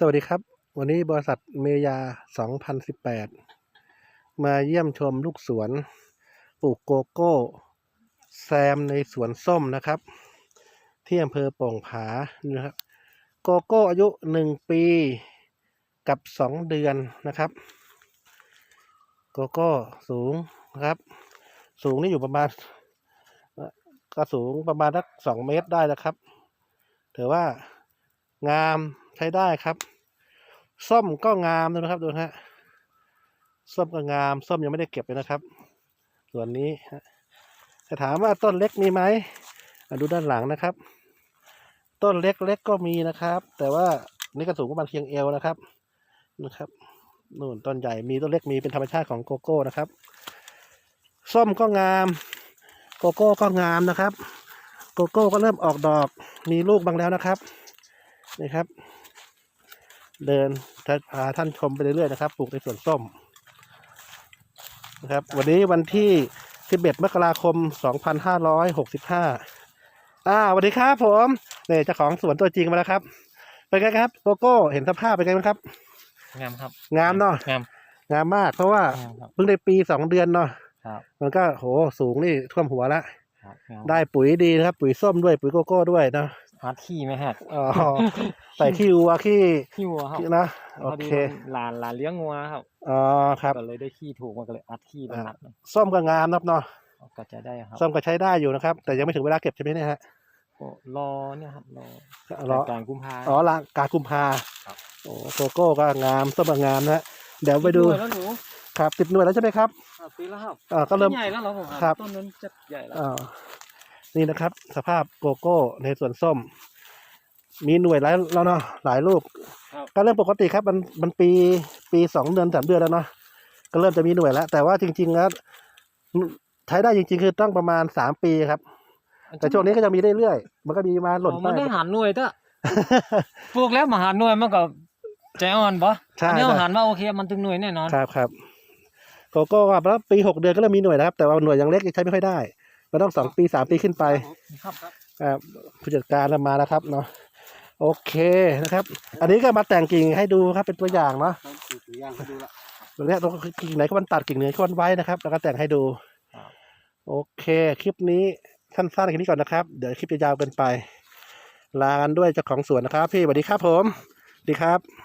สวัสดีครับ วันนี้บริษัทเมยา 2018 มาเยี่ยมชมลูกสวนปลูกโกโก้ แซมในสวนส้มนะครับ ที่อำเภอโป่งผานะครับโกโก้อายุหนึ่งปีกับสองเดือนนะครับ โกโก้สูงนะครับ สูงนี่อยู่ประมาณ ก็สูงประมาณสักสองเมตรได้นะครับถือว่างาม ใช้ได้ครับ ส้มก็งามนะครับดูนะฮะส้มก็งาม ส้มยังไม่ได้เก็บเลยนะครับ ส่วนนี้ฮะจะถามว่าต้นเล็กมีไหมดูด้านหลังนะครับ ต้นเล็กเล็กก็มีนะครับ แต่ว่านี่ก็สูงประมาณเคียงเอวนะครับนะครับนู่นต้นใหญ่มีต้นเล็กมีเป็นธรรมชาติของโกโก้นะครับ ส้มก็งาม โกโก้ก็งามนะครับ โกโก้ก็เริ่มออกดอกมีลูกบางแล้วนะครับนี่ครับ เดินพาท่านชมไปเรื่อยๆนะครับปลูกในสวนส้มนะครับ วันนี้วันที่ 11 มกราคม 2565 อ่าสวัสดีครับผมเนี่ยเจ้าของสวนตัวจริงมาแล้วครับ เป็นไงครับโกโก้เห็นสภาพเป็นไงบ้างครับ งามครับ งามเนาะงามงามมากเพราะว่างามครับเพิ่งได้ปีสองเดือนเนาะครับมันก็โหสูงนี่ท่วมหัวละครับงามได้ปุ๋ยดีนะครับ ปุ๋ยส้มด้วยปุ๋ยโกโก้ด้วยเนาะ อาร์ตขี้ไหมฮะอ๋อใส่ขี้วัวขี้ขี้วัวครับนะโอพอดีเคมันหลานหลานเลี้ยงงัวครับอ๋อครับก็เลยได้ขี้ถูกมันก็เลยอัดขี้เป็นหนักส้มก็งามนะครับเนาะก็จะได้ครับส้มก็ใช้ได้อยู่นะครับ แต่ยังไม่ถึงเวลาเก็บใช่ไหมเนี่ยฮะก็รอเนี่ยครับรอรอกลางกุมภาอ๋อลากากุมภาครับโอ้โกโก้ก็งามส้มก็งามนะฮะเดี๋ยวไปดูแล้วหนูครับติดหน่วยแล้วใช่ไหมครับครับปีแล้วครับอ่าก็เริ่มใหญ่แล้วเหรอผมครับต้นนั้นจะใหญ่แล้วอ่า นี่นะครับ สภาพโกโก้ในสวนส้ม มีหน่วยหลายแล้วเนาะหลายลูก ครับ ก็เริ่มปกติครับ มันมันปีปีสองเดือนสามเดือนแล้วเนาะก็เริ่มจะมีหน่วยแล้ว แต่ว่าจริงๆแล้วใช้ได้จริง ๆ คือต้องประมาณสามปีครับ แต่ช่วงนี้ก็จะมีเรื่อยๆมันก็มีมาหล่นอ๋อไป มันได้หารหน่วยเถอะปลูกแล้วมาหารหน่วยมันก็ใจอ่อนปะใช่อันนี้ใช่อาหารว่าโอเคมันถึงหน่วยแน่นอน ครับครับโกโก้ครับแล้วปีหกเดือนก็เริ่มมีหน่วยนะครับแต่ว่าหน่วยยังเล็กยังใช้ไม่ค่อยได้ มันต้องสองปีสามปีขึ้นไปครับครับอ่าผู้จัดการเรามาแล้วครับเนาะโอเคนะครับ อันนี้ก็มาแต่งกิ่งให้ดูครับเป็นตัวอย่างเนาะตัวอย่างให้ดูละตรงเนี้ยตรงกิ่งไหนก็มันตัดกิ่งไหนก็มันไว้นะครับ แล้วก็แต่งให้ดูครับโอเค คลิปนี้สั้นๆแค่นี้ก่อนนะครับ เดี๋ยวคลิปจะยาวเกินไป ลากันด้วยเจ้าของสวนนะครับ พี่สวัสดีครับผมสวัสดีครับ